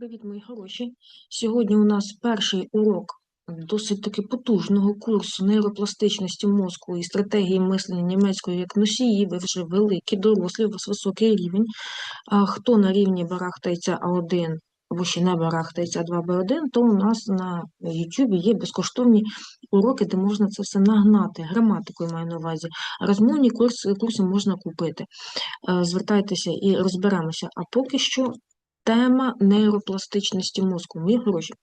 Привіт, мої хороші. Сьогодні у нас перший урок досить таки потужного курсу нейропластичності мозку і стратегії мислення німецької як носії. Ви вже великі, дорослі, у вас високий рівень. А хто на рівні барахтається А1 або ще не барахтається А2Б1, то у нас на YouTube є безкоштовні уроки, де можна це все нагнати. Граматикою маю на увазі. Розмовні курси, курси можна купити. Е, Звертайтеся і розберемося. А поки що Тема нейропластичності мозку. Мої гроші.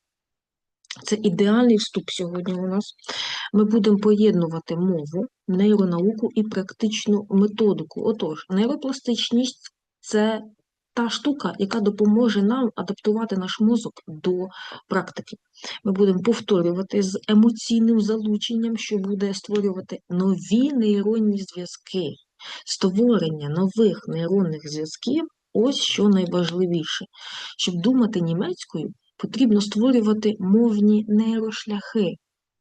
Це ідеальний вступ сьогодні у нас. Ми будемо поєднувати мову, нейронауку і практичну методику. Отож, нейропластичність це та штука, яка допоможе нам адаптувати наш мозок до практики. Ми будемо повторювати з емоційним залученням, що буде створювати нові нейронні зв'язки. Створення нових нейронних зв'язків Ось що найважливіше. Щоб думати німецькою, потрібно створювати мовні нейрошляхи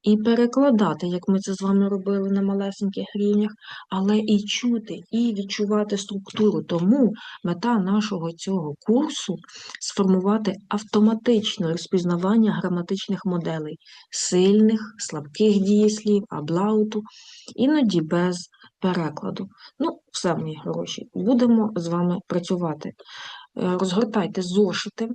і перекладати, як ми це з вами робили на малесеньких рівнях, але і чути, і відчувати структуру. Тому мета нашого цього курсу сформувати автоматичне розпізнавання граматичних моделей, сильних, слабких дієслів, аблауту, іноді без перекладу. Ну, все, мої гроші, будемо з вами працювати. Е, розгортайте зошити.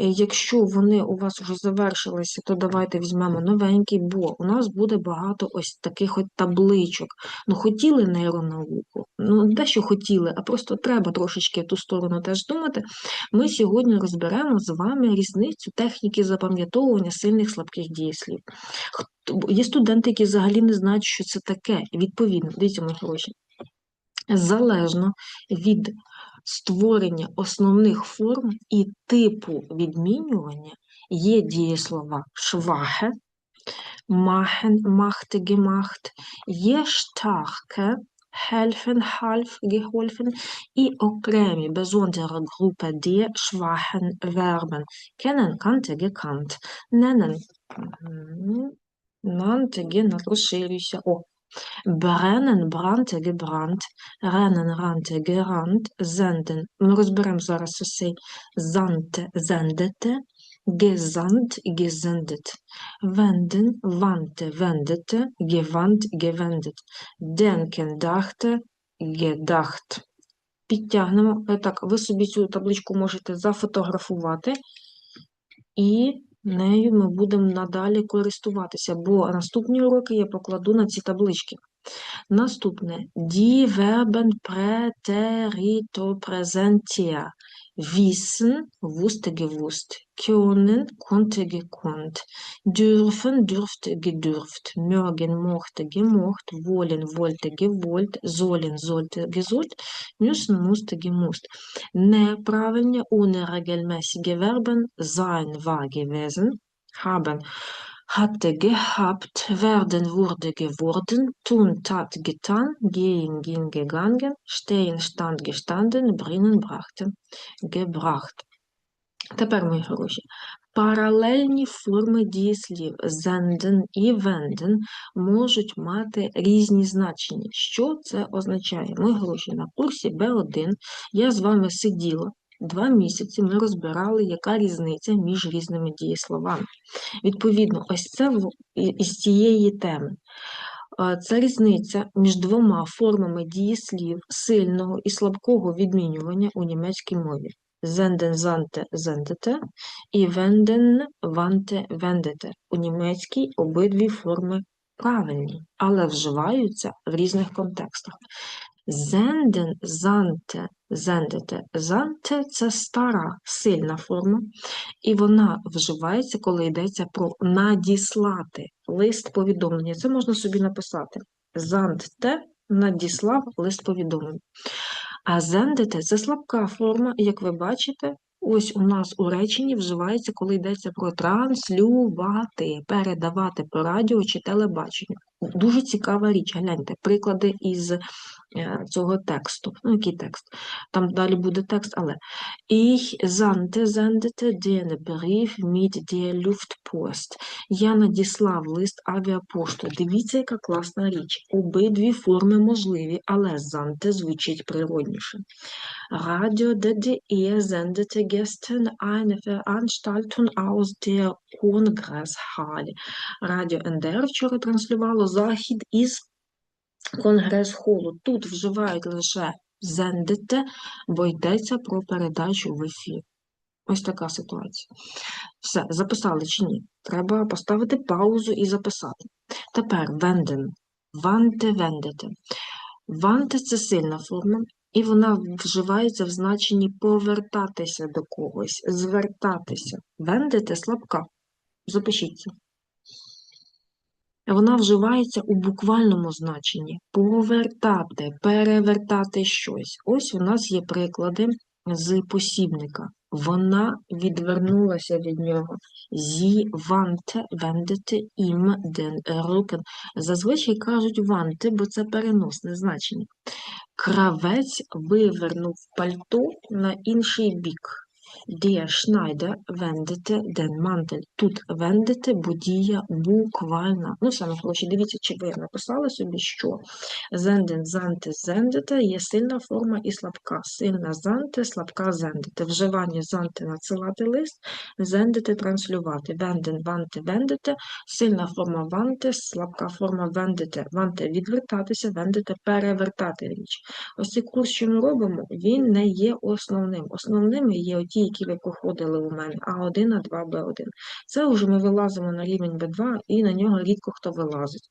Е, якщо вони у вас вже завершилися, то давайте візьмемо новенький, бо у нас буде багато ось таких от табличок. Ну, хотіли нейронауку, ну, дещо хотіли, а просто треба трошечки ту сторону теж думати. Ми сьогодні розберемо з вами різницю техніки запам'ятовування сильних слабких дієслів. Є студенти, які взагалі не знають, що це таке. Відповідно, дивіться, мої гроші. Залежно від створення основних форм і типу відмінювання є дієслова швахе, махен, махте, гемахт, є штахке, helfen, half, geholfen і окремі besondere Gruppe der schwachen Verben kennen, kannte, gekannt, nennen, nannte, genannt, розширюйся, о, Brennen, brannte, gebrannt, rennen, rannte, gerannt, senden. Ми розберемо зараз усе занте, зендете, gesandt, gesendet, wenden, wandte, wendete, gewandt, gewendet, denken, dachte, gedacht. Підтягнемо. Так, ви собі цю табличку можете зафотографувати і нею ми будемо надалі користуватися, бо наступні уроки я покладу на ці таблички. Наступне Die Verben Präterito Präsentia. Wissen, wusste gewusst. Können, konnte gekonnt. Dürfen, dürfte gedürft. Mögen, mochte gemocht. Wollen, wollte gewollt. Sollen, sollte gesollt. Müssen, musste gemusst. Неправильні, unregelmäßige Verben sein, war gewesen. Haben, Hatte gehabt, werden wurde geworden, tun tat getan, gehen ging gegangen, stehen stand gestanden, bringen brachte gebracht. Тепер, мої хороші, паралельні форми дієслів «senden» і «wenden» можуть мати різні значення. Що це означає? Мої гроші на курсі Б1 я з вами сиділа два місяці, ми розбирали, яка різниця між різними дієсловами. Відповідно, ось це із цієї теми. Це різниця між двома формами дієслів сильного і слабкого відмінювання у німецькій мові. Zenden, zante, zendete і wenden, wante, wendete. У німецькій обидві форми правильні, але вживаються в різних контекстах. Зенден, занте, зендете, занте це стара сильна форма, і вона вживається, коли йдеться про надіслати лист повідомлення. Це можна собі написати. Зандте надіслав лист повідомлення. А зендете це слабка форма, як ви бачите, ось у нас у реченні вживається, коли йдеться про транслювати, передавати по радіо чи телебаченню. Дуже цікава річ, гляньте, приклади із цього тексту. Ну, який текст? Там далі буде текст, але Ich sandte, den Brief mit der Luftpost. Я надіслав лист авіапоштою. Дивіться, яка класна річ. Обидві форми можливі, але занте звучить природніше. Radio DDR sendete gestern eine Veranstaltung aus der Kongresshalle. Радіо НДР вчора транслювало захід із конгрес-холу. Тут вживають лише «сендете», бо йдеться про передачу в ефір. Ось така ситуація. Все, записали чи ні? Треба поставити паузу і записати. Тепер венден. Ванте вендете. Ванте це сильна форма, і вона вживається в значенні повертатися до когось, звертатися. Вендете слабка. Запишіть це. Вона вживається у буквальному значенні повертати, перевертати щось. Ось у нас є приклади з посібника. Вона відвернулася від нього. Зі ванте вендете ім ден рукен. Зазвичай кажуть ванте, бо це переносне значення. Кравець вивернув пальто на інший бік. Der Schneider wendete den Mantel. Тут вендете, бо дія буквальна. Ну, саме хороші, дивіться, чи ви написали собі, що зенден, занте, зендете є сильна форма і слабка. Сильна занте, слабка зендете. Вживання занте надсилати лист, зендете транслювати. Венден, ванте, вендете, сильна форма ванте, слабка форма вендете. Ванте відвертатися, вендете перевертати річ. Ось цей курс, що ми робимо, він не є основним. Основними є оті, які ви проходили у мене, А1, А2, Б1. Це вже ми вилазимо на рівень Б2 і на нього рідко хто вилазить.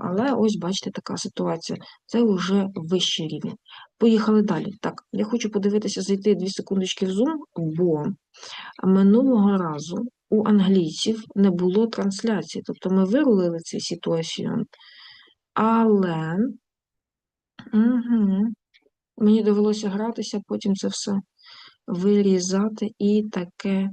Але ось бачите, така ситуація. Це вже вищий рівень. Поїхали далі. Так, я хочу подивитися, зайти 2 секундочки в Zoom, бо минулого разу у англійців не було трансляції. Тобто ми вирулили цю ситуацію, але угу. мені довелося гратися, потім це все вирізати і таке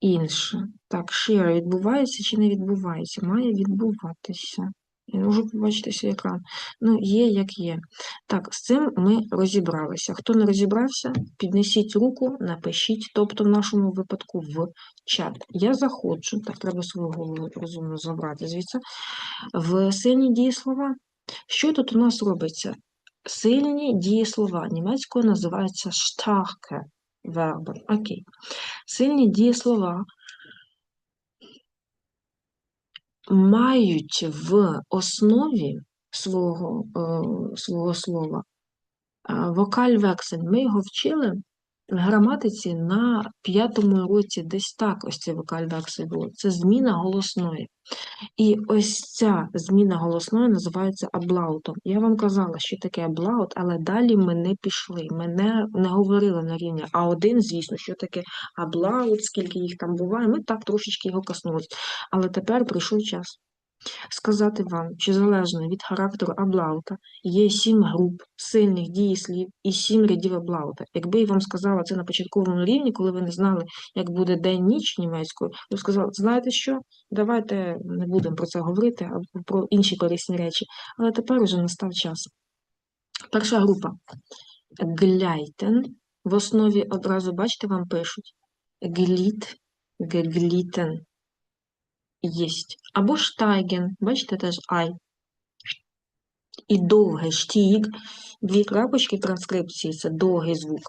інше. Так, share відбувається чи не відбувається? Має відбуватися. Я можу побачитися екран. Ну, є, як є. Так, з цим ми розібралися. Хто не розібрався, піднесіть руку, напишіть, тобто в нашому випадку в чат. Я заходжу, так, треба свою голову розумно забрати звідси, в сильні дієслова. Що тут у нас робиться? Сильні дієслова німецькою називаються starke верби. Окей. Сильні дієслова мають в основі свого, е, свого слова е, вокаль вексель. Ми його вчили граматиці на п'ятому році, десь так ось цей вокаль вексель було. Це зміна голосної. І ось ця зміна голосної називається аблаутом. Я вам казала, що таке аблаут, але далі ми не пішли. Ми не, не говорили на рівні А1, звісно, що таке аблаут, скільки їх там буває. Ми так трошечки його коснулись. Але тепер прийшов час сказати вам, що залежно від характеру аблаута є сім груп сильних дієслів і сім рядів аблаута. Якби я вам сказала це на початковому рівні, коли ви не знали, як буде день-ніч німецькою, ви сказали, знаєте що? Давайте не будемо про це говорити, а про інші корисні речі. Але тепер уже настав час. Перша група гляйтен. В основі одразу, бачите, вам пишуть гліт, геглітен єсть. Або штайген, бачите, теж ай. І довге штіг, дві крапочки транскрипції це довгий звук.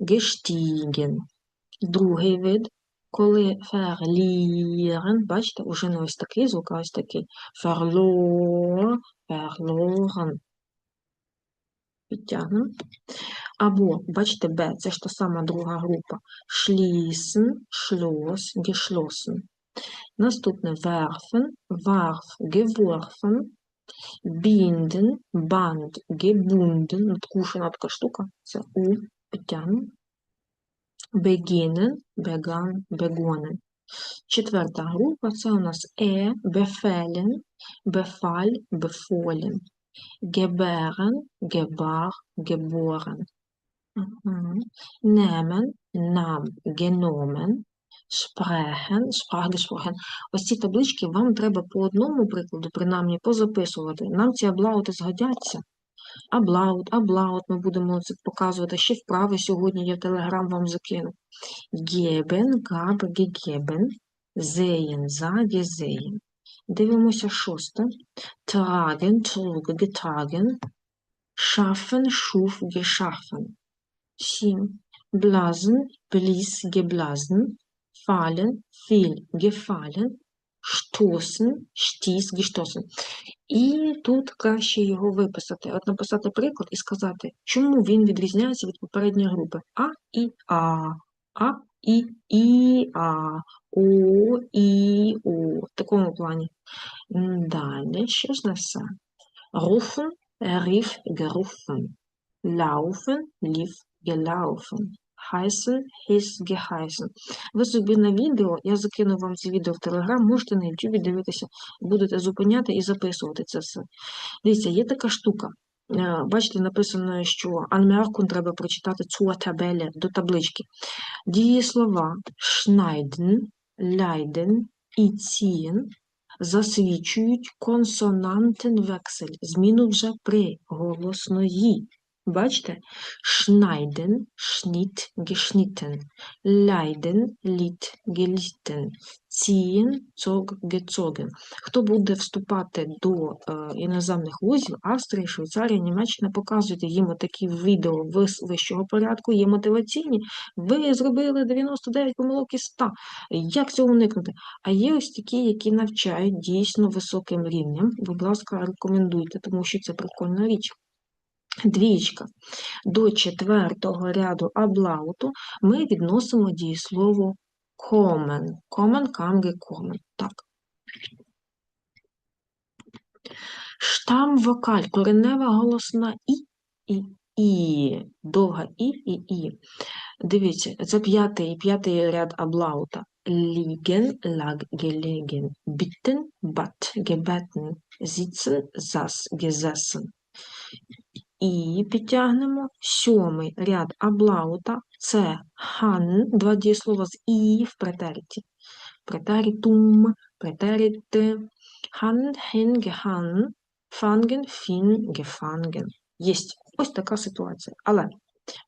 Гештіген. Другий вид, коли ферлірен, бачите, уже не ось такий звук, а ось такий. Ферлор, ферлорен. Підтягнемо. Або, бачите, Б, це ж та сама друга група. Шлісен, шлос, гешлосен. Наступне werfen, warf, geworfen, binden, band, gebunden, надкушена така штука, це у, підтягнемо. Beginnen, begann, begonnen. Четверта група це у нас е, befehlen, befall, befohlen. Gebären, gebar, geboren. Mhm. Nehmen, nahm, genommen, Sprechen, sprach. Ось ці таблички вам треба по одному прикладу, принаймні, позаписувати. Нам ці аблаути згодяться. Аблаут, аблаут ми будемо це показувати. Ще вправи сьогодні я в Телеграм вам закину. Geben, gab, gegeben, sehen, sah, gesehen. Дивимося шосте. Tragen, trug, getragen. Schaffen, schuf, geschaffen. Сім. Blasen, blies, geblasen. Fallen, fiel, gefallen. Stoßen, stieß, gestoßen. І тут краще його виписати. От написати приклад і сказати, чому він відрізняється від попередньої групи. А, І, А, А, І, І, А, О, І, О. В такому плані. Далі, що ж на все? Rufen, rief, gerufen. Laufen, lief, gelaufen. Heißen, hieß, geheißen. Ви собі на відео, я закину вам це відео в Телеграм, можете на Ютубі дивитися, будете зупиняти і записувати це все. Дивіться, є така штука. Е, Бачите, написано, що анмеркун треба прочитати zur табелі до таблички. Дієслова schneiden, leiden і ziehen засвідчують консонантенвексель, зміну вже приголосної. Бачите? Schneiden, schnitt, geschnitten. Leiden, litt, gelitten. Ziehen, zog, gezogen. Хто буде вступати до е, іноземних вузів, Австрія, Швейцарія, Німеччина, показуйте їм такі відео вищого порядку, є мотиваційні. Ви зробили 99 помилок із 100. Як цього уникнути? А є ось такі, які навчають дійсно високим рівнем. Будь ласка, рекомендуйте, тому що це прикольна річ. Двічка. До четвертого ряду аблауту ми відносимо дієслово kommen. Kommen, kam, gekommen. Так. Штам вокаль, коренева голосна і, і, і, довга і, і, і. Дивіться, це п'ятий, п'ятий ряд аблаута. Liegen, lag, gelegen. Bitten, bat, gebeten. Sitzen, saß, gesessen. І підтягнемо сьомий ряд аблаута. Це хан, два дієслова з і в претериті. Претеритум, претерит, хан, хен, гехан, фанген, фін, гефанген. Єсть ось така ситуація. Але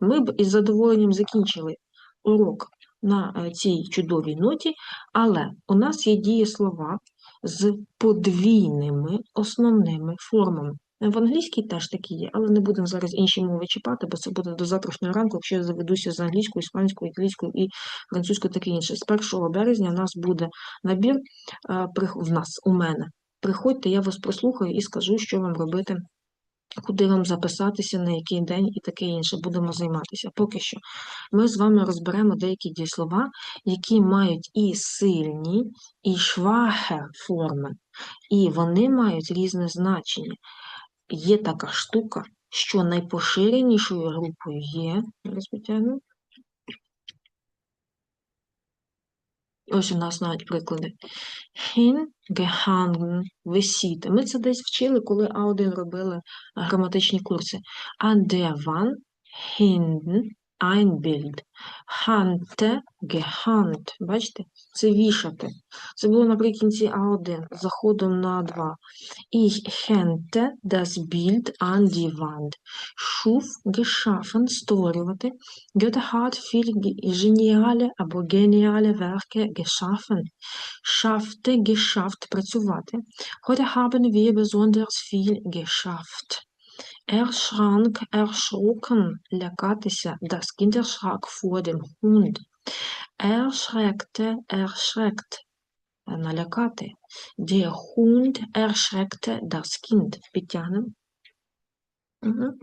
ми б із задоволенням закінчили урок на е, цій чудовій ноті, але у нас є дієслова з подвійними основними формами. В англійській теж такі є, але не будемо зараз інші мови чіпати, бо це буде до завтрашнього ранку, якщо я заведуся з англійською, іспанською, італійською і французькою, таке інше. З 1 березня у нас буде набір е, в нас, у мене. Приходьте, я вас прослухаю і скажу, що вам робити, куди вам записатися, на який день і таке інше. Будемо займатися. Поки що ми з вами розберемо деякі дієслова, які мають і сильні, і швахе форми, і вони мають різне значення. Є така штука, що найпоширенішою групою є. Зараз потягну. Ось у нас навіть приклади. Hingehangen, висіти. Ми це десь вчили, коли А1 робили граматичні курси. А де ван, hinten ein Bild. Hante, gehangt. Бачите? Це вішати. Це було наприкінці А1, заходом на 2. Ich hänte das Bild an die Wand. Schuf, geschaffen, створювати. Goethe hat viel ge- geniale або geniale Werke geschaffen. Schaffte, geschafft, працювати. Heute haben wir besonders viel geschafft. Erschrank, erschrocken, лякатися. Das Kind erschrak vor dem Hund. Erschreckte, erschreckt, налякати. Der Hund erschreckte das Kind. Підтягнемо. Угу.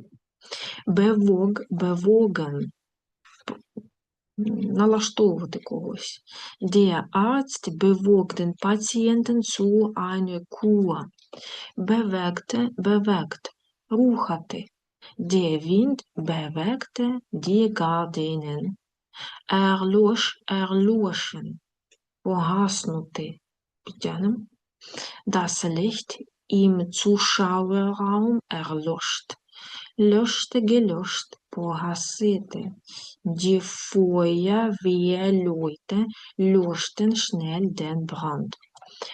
Bewog, bewogen. Налаштовувати когось. Der Arzt bewog den Patienten zu einer Kur. Bewegte, bewegt. Рухати. Der Wind bewegte die Gardinen. Erlosch, erloschen. Погаснути. Підтягнемо. Das Licht im Zuschauerraum erlöscht. Löschte, gelöscht, погасити. Die Feuerwehrleute löschten schnell den Brand.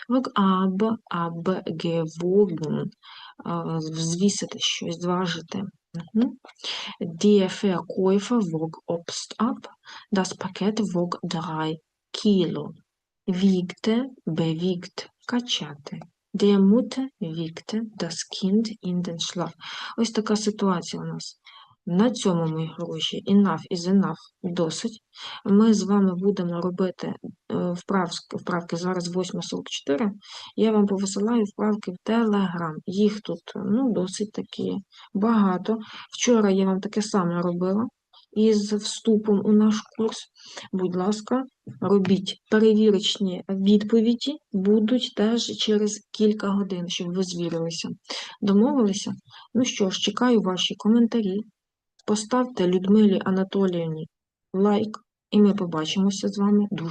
Wog ab, abgewogen. А, взвісити щось, зважити. Die Verkäufer wog Obst ab. Das Paket wog 3 Kilo. Wiegte, bewegt, качати. Der Mutter wiegte das Kind in den Schlaf. Ось така ситуація у нас. На цьому мої гроші enough is enough досить. Ми з вами будемо робити е, вправ- вправки зараз 8.44. Я вам повисилаю вправки в Telegram. Їх тут ну, досить таки багато. Вчора я вам таке саме робила із вступом у наш курс. Будь ласка, робіть перевірочні відповіді, будуть теж через кілька годин, щоб ви звірилися. Домовилися? Ну що ж, чекаю ваші коментарі. Поставте Людмилі Анатоліївні лайк, і ми побачимося з вами дуже.